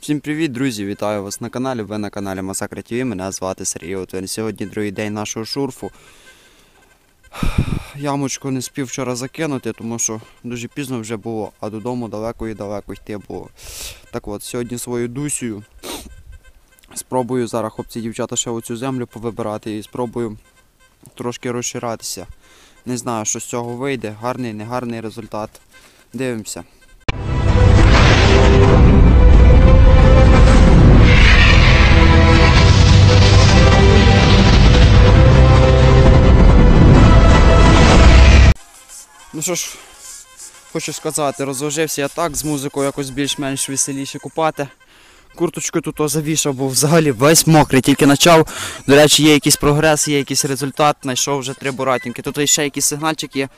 Всім привіт, друзі! Вітаю вас на каналі. Ви на каналі Масакра ТВ. Мене звати Сергій Отвин. Сьогодні другий день нашого шурфу. Ямочку не спів вчора закинути, тому що дуже пізно вже було, а додому далеко і далеко йти було. Так от, сьогодні свою дусію. Спробую зараз хлопці дівчата ще оцю землю повибирати і спробую трошки розширатися. Не знаю, що з цього вийде, гарний, негарний результат. Дивимося. Ну що ж, хочу сказати, розложився я так з музикою якось більш-менш веселіше купати. Курточку тут завішав, був взагалі весь мокрий, тільки почав. До речі, є якийсь прогрес, є якийсь результат, знайшов вже три буратінки. Тут ще якийсь сигнальчик є,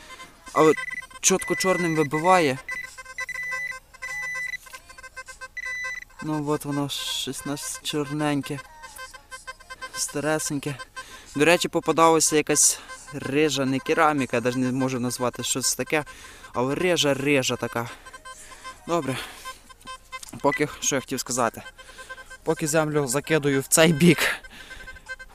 але чітко чорним вибиває. Ну от воно щось нас чорненьке, старесеньке. До речі, попадалася якась рижа, не кераміка, я навіть не можу назвати щось таке, але рижа така. Добре. Поки що я хотів сказати. Поки землю закидую в цей бік,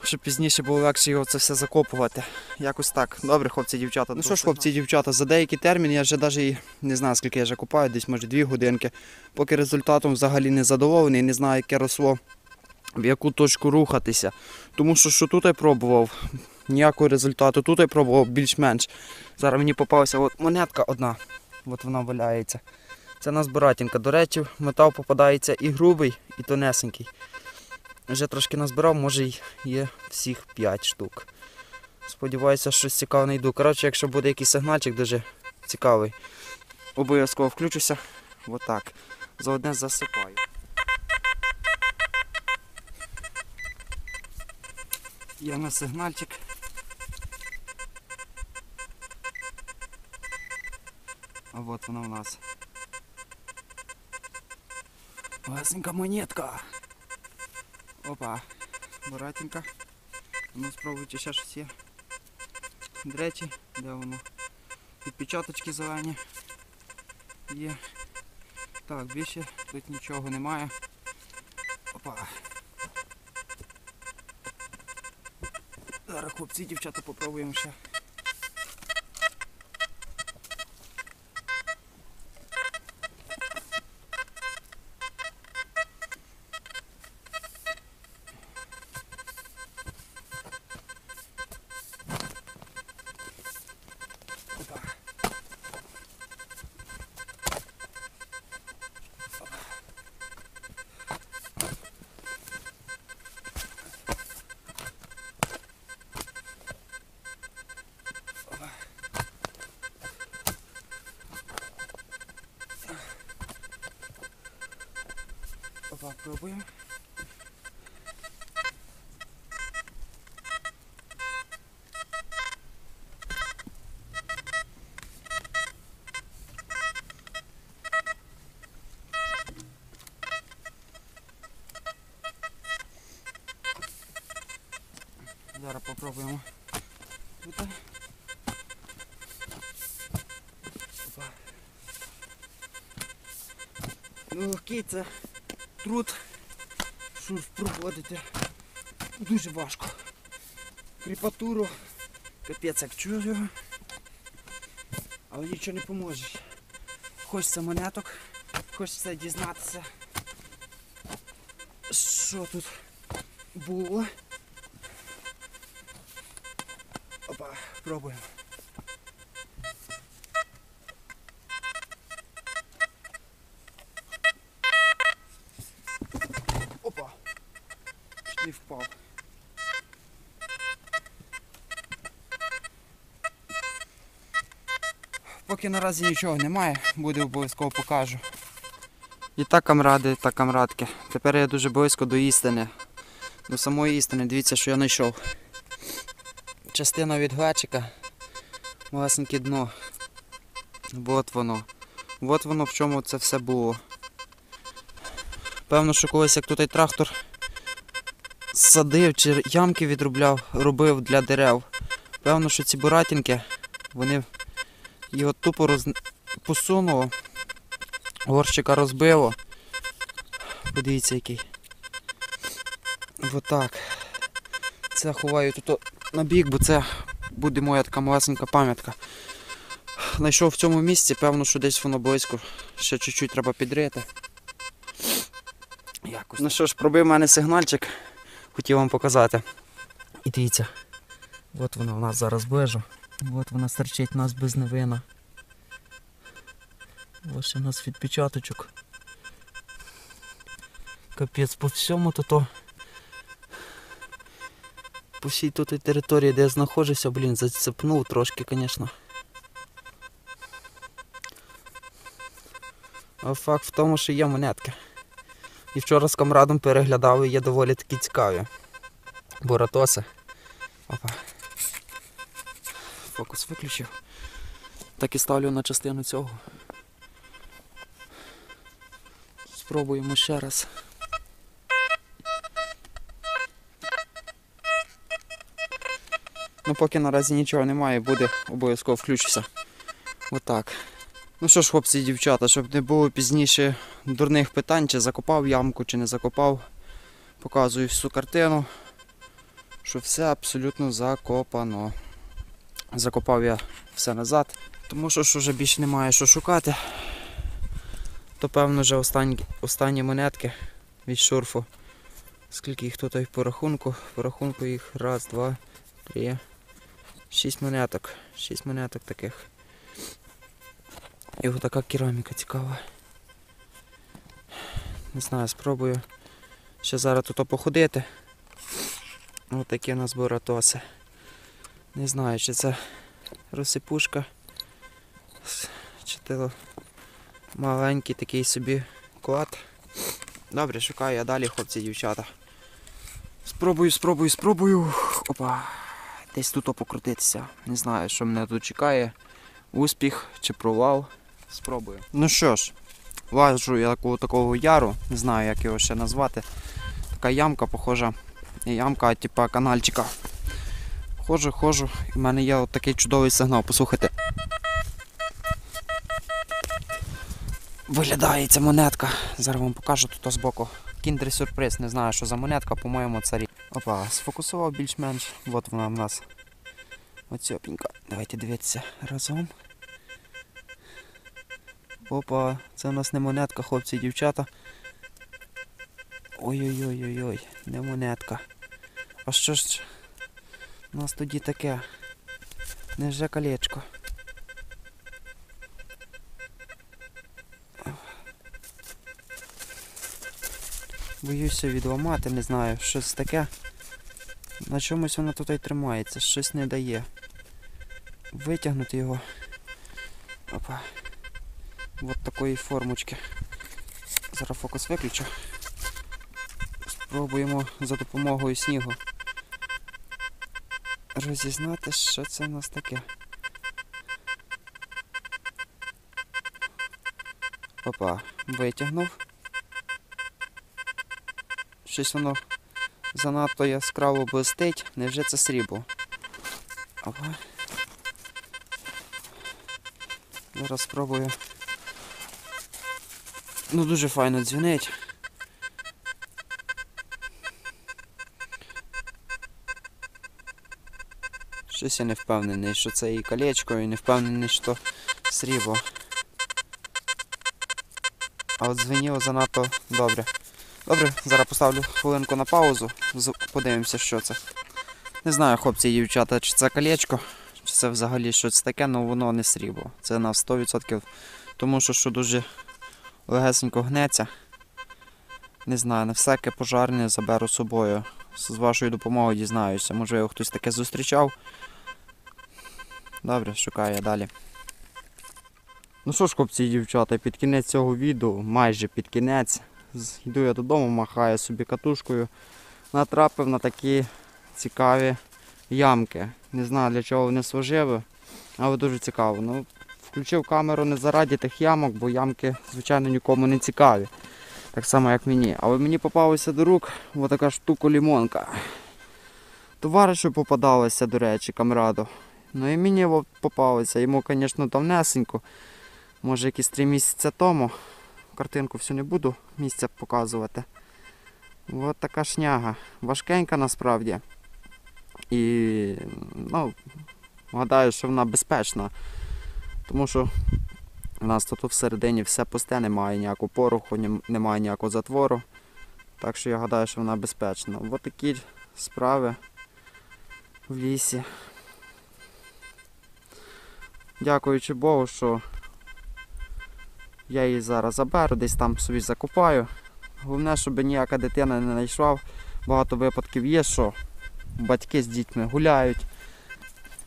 щоб пізніше було легше його це все закопувати. Якось так. Добре, хлопці, дівчата. Ну що ж, хлопці, дівчата, за деякий термін я вже навіть не знаю, скільки я вже купаю, десь може дві годинки. Поки результатом взагалі не задоволений, не знаю, яке росло, в яку точку рухатися. Тому що що тут я пробував, ніякого результату. Тут я пробував більш-менш. Зараз мені попалася от монетка одна. От вона валяється. Це нас буратінка. До речі, метал попадається і грубий, і тонесенький. Вже трошки назбирав, може є всіх 5 штук. Сподіваюся, щось цікаве знайду. Коротше, якщо буде якийсь сигнальчик дуже цікавий, обов'язково включуся. Отак. За одне засипаю. Є на сигнальчик. А от вона у нас. Лесенька монетка. Опа. Буратенька. Ну спробуйте ще щось є. До речі, де воно? Підпечаточки зелені. Є. Так, більше тут нічого немає. Опа. Зараз хлопці, дівчата попробуємо ще. Опа. Зараз попробуємо. Тут. Опа. Ну, це труд. Шурф проводити. Дуже важко. Кріпатуру. Капець як чую. Але нічого не поможе. Хочеться монеток, хочеться дізнатися. Що тут було? Опа, пробуємо. Впав. Поки наразі нічого немає, буде обов'язково покажу. І так, камради, так, камрадки. Тепер я дуже близько до істини. До самої істини. Дивіться, що я знайшов. Частина від глечика. Власненьке дно. От воно. От воно в чому це все було. Певно, що колись як тут трактор садив чи ямки відробляв, робив для дерев. Певно, що ці буратінки, вони його тупо роз... посунуло, горщика розбило. Подивіться який. Отак. Це ховаю тут на бік, бо це буде моя така малесенька пам'ятка. Знайшов в цьому місці, певно, що десь воно близько. Ще чуть-чуть треба підрити. Якось. Ну що ж, пробив мене сигнальчик. Хотів вам показати. І дивіться. От вона у нас зараз ближу. От вона стерчить нас без новина. Ось у нас відпечаточок. Капець по всьому то то. По всій тут території, де я знаходжуся, блін, зацепнув трошки, звісно. А факт в тому, що є монетки. І вчора з камрадом переглядав і є доволі такі цікаві. Боратоси. Опа. Фокус виключив. Так і ставлю на частину цього. Спробуємо ще раз. Ну поки наразі нічого немає, буде, обов'язково включуся. Отак. Ну що ж, хлопці і дівчата, щоб не було пізніше дурних питань, чи закопав ямку, чи не закопав. Показую всю картину, що все абсолютно закопано. Закопав я все назад, тому що ж вже більше немає що шукати. То певно вже останні, останні монетки від шурфу. Скільки їх тут по рахунку? По рахунку їх раз, два, три. Шість монеток. Шість монеток таких. І ось така кераміка цікава. Не знаю, спробую ще зараз тут походити. Ось такі у нас буратоси. Не знаю, чи це розсипушка, чи це маленький такий собі клад. Добре, шукаю я далі, хлопці дівчата. Спробую, спробую, спробую. Опа. Десь тут покрутитися. Не знаю, що мене тут чекає. Успіх чи провал. Спробую. Ну що ж, лажу я такого такого яру, не знаю як його ще назвати. Така ямка похожа. Ямка, а типа канальчика. Ходжу, ходжу, і в мене є от такий чудовий сигнал, послухайте. Виглядає ця монетка. Зараз вам покажу тут збоку. Кіндер сюрприз, не знаю, що за монетка, по-моєму, це рік. Опа, сфокусував більш-менш. От вона в нас. Оцьопінька. Давайте дивитися разом. Опа, це у нас не монетка, хлопці і дівчата. Ой-ой-ой-ой-ой, не монетка. А що ж у нас тоді таке? Невже колечко? Боюся відламати, не знаю, щось таке. На чомусь воно тут і тримається, щось не дає. Витягнути його. Опа. От такої формочки. Зараз фокус виключу. Спробуємо за допомогою снігу розізнати, що це у нас таке. Опа, витягнув. Щось воно занадто яскраво блистить. Невже це срібло? Опа. Зараз спробую. Ну дуже файно дзвінить. Щось я не впевнений, що це і колечко, і не впевнений, що срібло. А от дзвеніло занадто добре. Добре, зараз поставлю хвилинку на паузу, подивимося, що це. Не знаю, хлопці і дівчата, чи це колечко, чи це взагалі щось таке, але воно не срібло. Це на 100%, тому що, що дуже легесенько гнеться. Не знаю, на всяке пожарне заберу собою. З вашою допомогою дізнаюся. Можливо, хтось таке зустрічав. Добре, шукаю я далі. Ну що ж, хлопці і дівчата, під кінець цього відео, майже під кінець, йду я додому, махаю собі катушкою. Натрапив на такі цікаві ямки. Не знаю для чого вони служили, але дуже цікаво. Ну, включив камеру не заради тих ямок, бо ямки, звичайно, нікому не цікаві. Так само, як мені. Але мені попалася до рук отака штука лімонка. Товаришу попадалося, до речі, камраду. Ну і мені попалося. Йому, звісно, давнесенько. Може якісь три місяці тому. картинку всю не буду місця показувати. От така шняга. Важкенька насправді. І ну, гадаю, що вона безпечна. Тому що у нас тут всередині все пусте, немає ніякого пороху, немає ніякого затвору. Так що я гадаю, що вона безпечна. Ось такі справи в лісі. Дякуючи Богу, що я її зараз заберу, десь там собі закопаю. Головне, щоб ніяка дитина не знайшла. Багато випадків є, що батьки з дітьми гуляють,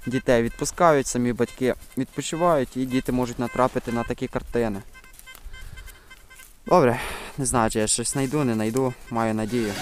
дітей відпускають, самі батьки відпочивають і діти можуть натрапити на такі картини. Добре, не знаю, чи я щось знайду, не знайду, маю надію.